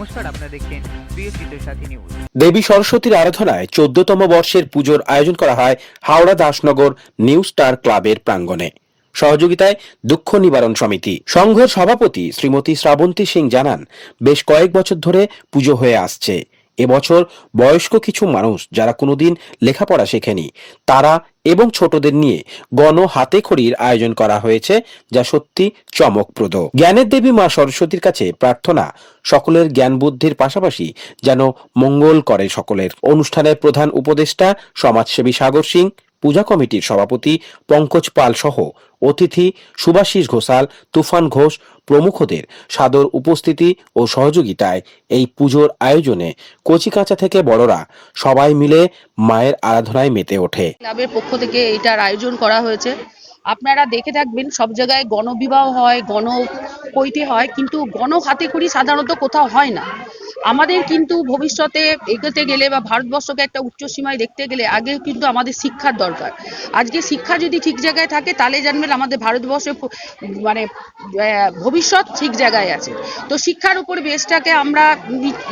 আপনারা দেখছেন নিউজ দেবী সরস্বতীর আরাধনায় চোদ্দতম বর্ষের পুজোর আয়োজন করা হয় হাওড়া দাসনগর নিউ স্টার ক্লাবের প্রাঙ্গণে। সহযোগিতায় দুঃখ নিবারণ সমিতি। সংঘের সভাপতি শ্রীমতী শ্রাবন্তী সিং জানান, বেশ কয়েক বছর ধরে পুজো হয়ে আসছে। এবছর বয়স্ক কিছু মানুষ যারা কোনোদিন লেখাপড়া শেখেনি, তারা এবং ছোটদের নিয়ে গণ হাতে খড়ির আয়োজন করা হয়েছে, যা সত্যি চমকপ্রদ। জ্ঞানের দেবী মা সরস্বতীর কাছে প্রার্থনা, সকলের জ্ঞান বুদ্ধির পাশাপাশি যেন মঙ্গল করে সকলের। অনুষ্ঠানের প্রধান উপদেষ্টা সমাজসেবী সাগর সিং পূজা কমিটির সভাপতি পঙ্কজ পাল সহ অতিথি সুভাষিস ঘোষাল, তুফান ঘোষ প্রমুখদের সাদর উপস্থিতি ও সহযোগিতায় এই পুজোর আয়োজনে কচিকাঁচা থেকে বড়রা সবাই মিলে মায়ের আরাধনায় মেতে ওঠে। ক্লাবের পক্ষ থেকে এটার আয়োজন করা হয়েছে। আপনারা দেখে থাকবেন, সব জায়গায় গণবিবাহ হয় গণ কৈতে হয়, কিন্তু গণ হাতে খড়ি সাধারণত কোথাও হয় না। আমাদের কিন্তু ভবিষ্যতে এগোতে গেলে বা ভারতবর্ষকে একটা উচ্চ সীমায় দেখতে গেলে আগে কিন্তু আমাদের শিক্ষার দরকার। আজকে শিক্ষা যদি ঠিক জায়গায় থাকে, তাহলে জানবেন আমাদের ভারতবর্ষে মানে ভবিষ্যৎ ঠিক জায়গায় আছে। তো শিক্ষার উপর বেসটাকে আমরা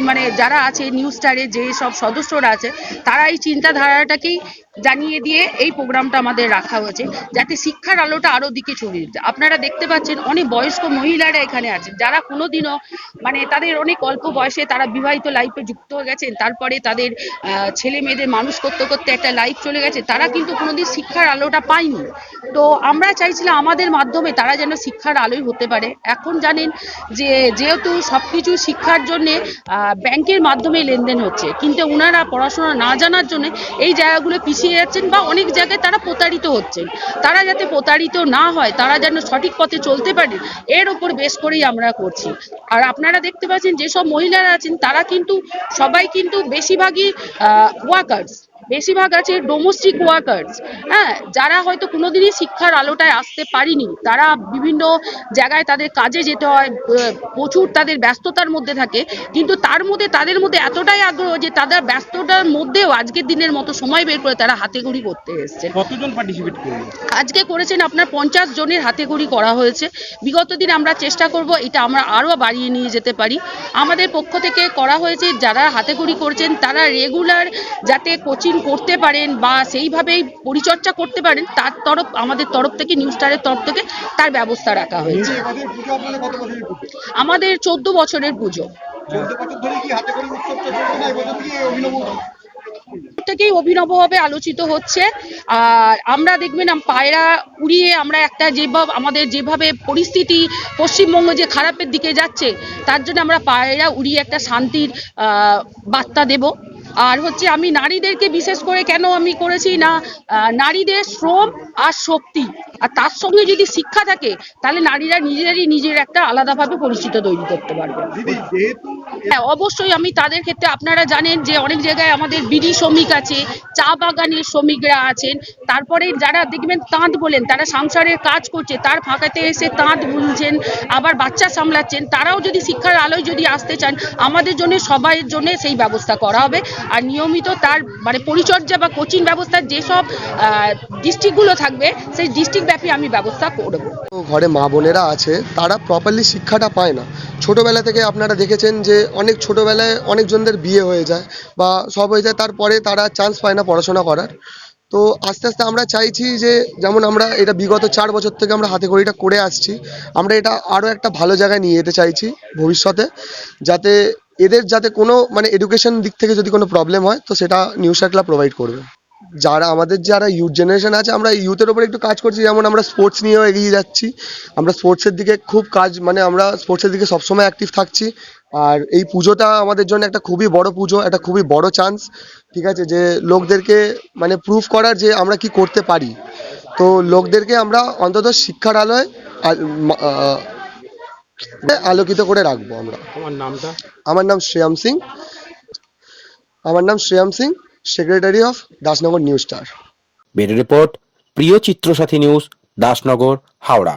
মানে যারা আছে নিউজ স্টারে, যে সব সদস্যরা আছে, তারা এই চিন্তাধারাটাকেই জানিয়ে দিয়ে এই প্রোগ্রামটা আমাদের রাখা হয়েছে, যাতে শিক্ষার আলোটা আরও দিকে ছড়িয়ে যায় আপনারা দেখতে পাচ্ছেন অনেক বয়স্ক মহিলারা এখানে আছেন যারা কোনোদিনও মানে তাদের অনেক অল্প বয়সে তারা বিবাহিত লাইফে যুক্ত হয়ে গেছেন। তারপরে তাদের ছেলে মেয়েদের মানুষ করতে করতে একটা লাইফ চলে গেছে। তারা কিন্তু কোনোদিন শিক্ষার আলোটা পায়নি। তো আমরা চাইছিলাম আমাদের মাধ্যমে তারা যেন শিক্ষার আলোয় হতে পারে। এখন জানেন যে, যেহেতু সবকিছু শিক্ষার জন্যে ব্যাংকের মাধ্যমে লেনদেন হচ্ছে, কিন্তু ওনারা পড়াশোনা না জানার জন্য এই জায়গাগুলো পিছিয়ে যাচ্ছেন বা অনেক জায়গায় তারা প্রতারিত হচ্ছেন। তারা যাতে প্রতারিত না হয়, তারা যেন সঠিক পথে চলতে পারে, এর উপর বেশ করেই আমরা করছি। আর আপনারা দেখতে পাচ্ছেন যেসব মহিলারা আছেন তারা কিন্তু সবাই কিন্তু বেশিরভাগই ওয়ার্কার্স বেশিরভাগ আছে ডোমেস্টিক ওয়ার্কার্স হ্যাঁ যারা হয়তো কোনোদিনই শিক্ষার আলোটায় আসতে পারিনি তারা বিভিন্ন জায়গায় তাদের কাজে যেতে হয় প্রচুর তাদের ব্যস্ততার মধ্যে থাকে কিন্তু তার মধ্যে তাদের মধ্যে এতটাই আগ্রহ যে তাদের ব্যস্ততার মধ্যেও আজকের দিনের মতো সময় বের করে তারা হাতে ঘড়ি করতে এসছে কতজন পার্টিসিপেট আজকে করেছেন আপনার পঞ্চাশ জনের হাতে খড়ি করা হয়েছে। বিগত দিন আমরা চেষ্টা করব এটা আমরা আরও বাড়িয়ে নিয়ে যেতে পারি। আমাদের পক্ষ থেকে করা হয়েছে যারা হাতে করছেন তারা রেগুলার যাতে কোচিং করতে পারেন বা সেইভাবেই পরিচর্যা করতে পারেন তার তরফ আমাদের তরফ থেকে নিউ স্টারের তরফ থেকে তার ব্যবস্থা রাখা হয়েছে। আমাদের চোদ্দ বছরের পুজো। চোদ্দ বছর ধরে কি হাতে করে উৎসব চলছে না এবছর কি অভিনব থেকেই অভিনবভাবে আলোচিত হচ্ছে। আর আমরা দেখবেন পায়রা উড়িয়ে আমরা একটা যেভাবে আমাদের যেভাবে পরিস্থিতি পশ্চিমবঙ্গ যে খারাপের দিকে যাচ্ছে, তার জন্য আমরা পায়রা উড়িয়ে একটা শান্তির বার্তা দেব। আর হচ্ছে আমি নারীদেরকে বিশেষ করে কেন আমি করেছি না নারীদের শ্রম আর শক্তি। আর তার সঙ্গে যদি শিক্ষা থাকে, তাহলে নারীরা নিজেরই নিজের একটা আলাদাভাবে পরিচিত তৈরি করতে পারবে। যেহেতু হ্যাঁ অবশ্যই আমি তাদের ক্ষেত্রে আপনারা জানেন যে অনেক জায়গায় আমাদের বিড়ি শ্রমিক আছে, চা বাগানের শ্রমিকরা আছেন। তারপরে যারা দেখবেন তাঁত বলেন, তারা সংসারের কাজ করছে, তার ফাঁকাতে এসে তাঁত বুনছেন, আবার বাচ্চা সামলাচ্ছেন, তারাও যদি শিক্ষার আলোয় যদি আসতে চান, আমাদের জন্য সবাইয়ের জন্য সেই ব্যবস্থা করা হবে। আর নিয়মিত তার মানে পরিচর্যা বা কোচিং ব্যবস্থার যেসব ডিস্ট্রিক্টগুলো থাকবে, সেই ডিস্ট্রিক্ট ব্যাপী আমি ব্যবস্থা করব। ঘরে মা বোনেরা আছে, তারা প্রপারলি শিক্ষাটা পায় না। ছোটোবেলা থেকে আপনারা দেখেছেন যে অনেক ছোটোবেলায় অনেকজনদের বিয়ে হয়ে যায় বা সব হয়ে যায়, তারপরে তারা চান্স পায় না পড়াশোনা করার। তো আস্তে আস্তে আমরা চাইছি যে যেমন আমরা এটা বিগত চার বছর থেকে আমরা হাতে খড়িটা করে আসছি, আমরা এটা আরও একটা ভালো জায়গায় নিয়ে যেতে চাইছি ভবিষ্যতে, যাতে এদের যাতে কোনো মানে এডুকেশন দিক থেকে যদি কোনো প্রবলেম হয়, তো সেটা নিউজ ক্লাব প্রোভাইড করবে। যারা আমাদের যারা ইউথ জেনারেশন আছে আমরা ইউথের ওপর একটু কাজ করছি। যেমন আমরা স্পোর্টস নিয়েও এগিয়ে যাচ্ছি। আমরা স্পোর্টসের দিকে খুব কাজ মানে আমরা স্পোর্টসের দিকে সবসময় অ্যাক্টিভ থাকছি। আর এই পুজোটা আমাদের জন্য একটা খুবই বড় পুজো একটা খুবই বড় চান্স ঠিক আছে? যে লোকদেরকে মানে প্রুফ করার যে আমরা কি করতে পারি। তো লোকদেরকে আমরা অন্তত শিক্ষার আলোয় আলোকিত করে রাখব আমরা। তোমার নামটা? আমার নাম শ্রেয়াম সিং। আমার নাম Shreyam Singh. Secretary of Dasnagar news star bureau report প্রিয় চিত্রসাথী নিউজ দাসনগর হাওড়া